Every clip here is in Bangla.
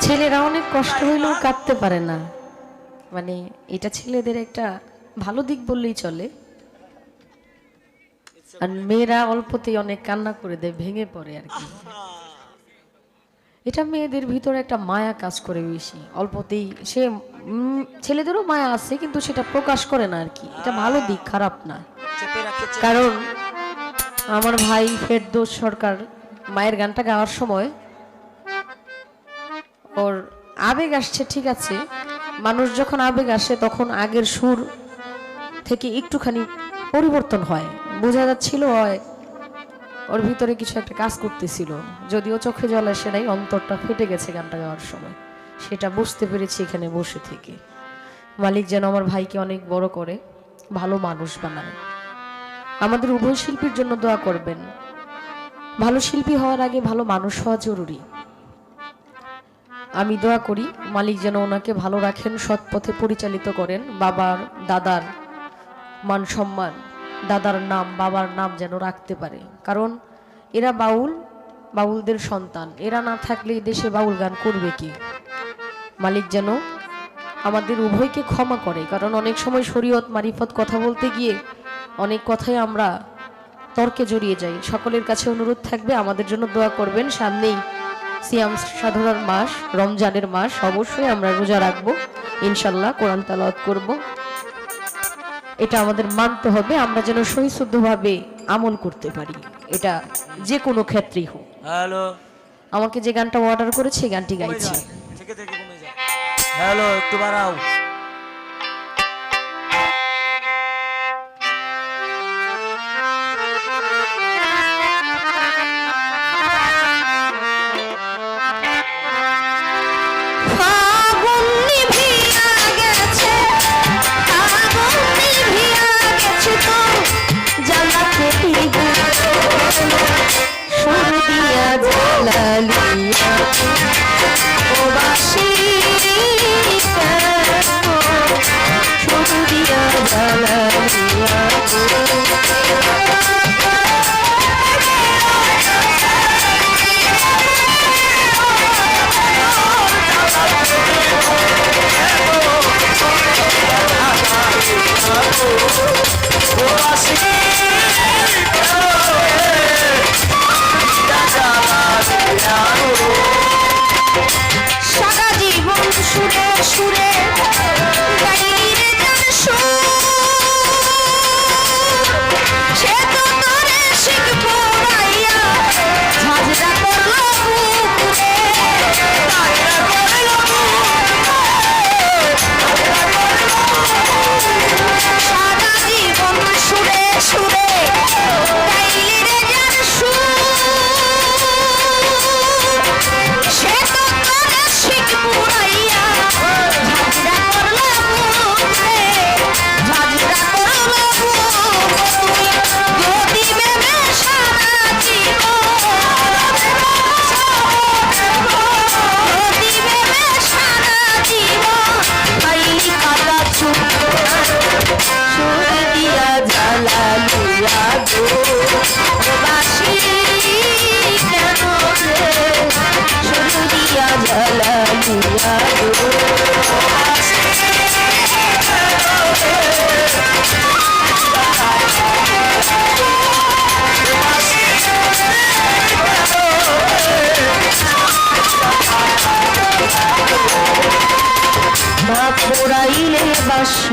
ছেলেরা অনেক কষ্ট হইলেও কাঁদতে পারে না। মানে এটা ছেলেদের একটা ভালো দিক বললেই চলে। আর মেয়েরা অল্পতেই অনেক কান্না করে দেয় ভেঙে পড়ে আর কি। এটা মেয়েদের ভিতরে একটা মায়া কাজ করে বেশি। অল্পতেই সে ছেলেদেরও মায়া আছে কিন্তু সেটা প্রকাশ করে না আর কি। এটা ভালো দিক খারাপ না। কারণ আমার ভাই ফেরদৌস সরকার মায়ের গানটা গাওয়ার সময় ওর আবেগ আসছে, ঠিক আছে। মানুষ যখন আবেগ আসে, তখন আগের সুর থেকে একটুখানি পরিবর্তন হয়। বোঝা যাচ্ছিল হয় ওর ভিতরে কিছু একটা কাজ করতেছিল। যদিও চোখে জল আসে নাই, অন্তরটা ফেটে গেছে গানটা গাওয়ার সময়। সেটা বুঝতে পেরেছি এখানে বসে থেকে। মালিক যেন আমার ভাইকে অনেক বড় করে, ভালো মানুষ বানায়। আমাদের উভয় শিল্পীর জন্য দোয়া করবেন। ভালো শিল্পী হওয়ার আগে ভালো মানুষ হওয়া জরুরি। আমি দোয়া করি মালিক যেন ওনাকে ভালো রাখেন, সৎ পথে পরিচালিত করেন। বাবার দাদার মান সম্মান, দাদার নাম, বাবার নাম যেন রাখতে পারে। কারণ এরা বাউল, বাউলদের সন্তান। এরা না থাকলে দেশে বাউল গান করবে কি? মালিক যেন আমাদের উভয়কে ক্ষমা করে। কারণ অনেক সময় শরীয়ত মারিফত কথা বলতে গিয়ে অনেক কথাই আমরা তর্কে জড়িয়ে যাই। সকলের কাছে অনুরোধ থাকবে, আমাদের জন্য দোয়া করবেন। সামনেই সিয়াম সাধনার মাস রমজানের মাস অবশ্যই আমরা রোজা রাখব। ইনশাল্লাহ কোরআন তালাত করব। এটা আমাদের মানতে হবে আমরা যেন সহিশুদ্ধভাবে আমল করতে পারি। এটা যে কোনো ক্ষেত্রেই হোক। হ্যালো। আমাকে যে গানটা অর্ডার করেছে গানটি গাইছি। যায় থেকে থেকে কমে যায় হ্যালো একটু বাড়াও।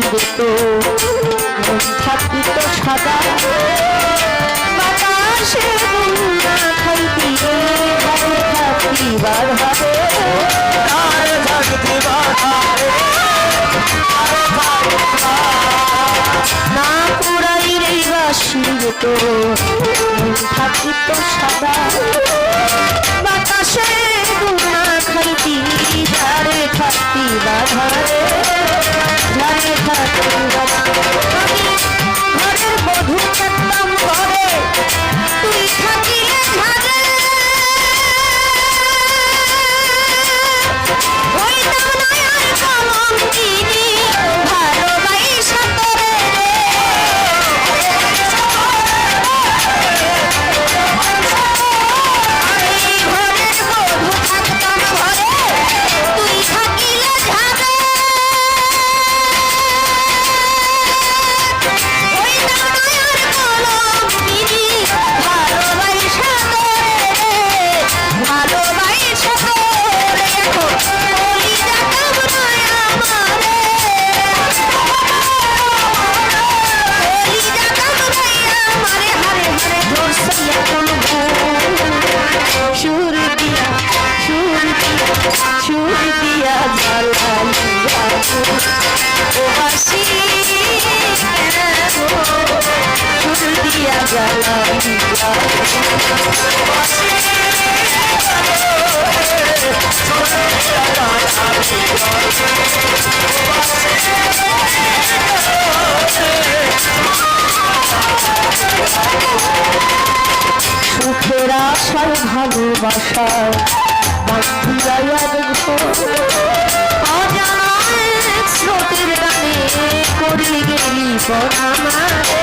বাসিবে তো মন থাকিত সাদা বাতাসে বাড়ি থাকিবার হবে না থাকিত সাদা। বাতাসে খাইতি ঝাড়ে থাকিবার ঘরে সুখের আশায় ভালোবাসায় বান্ধুরাই অজানায় স্রোতের গেলি পরামারে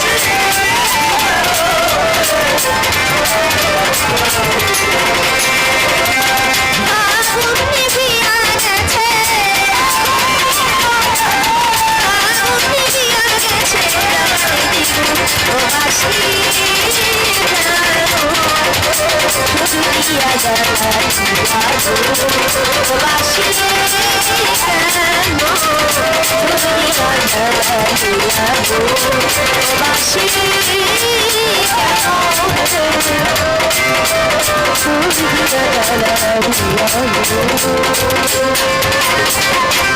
し上がったつまずばしての望みがないつばしての不思議だから似合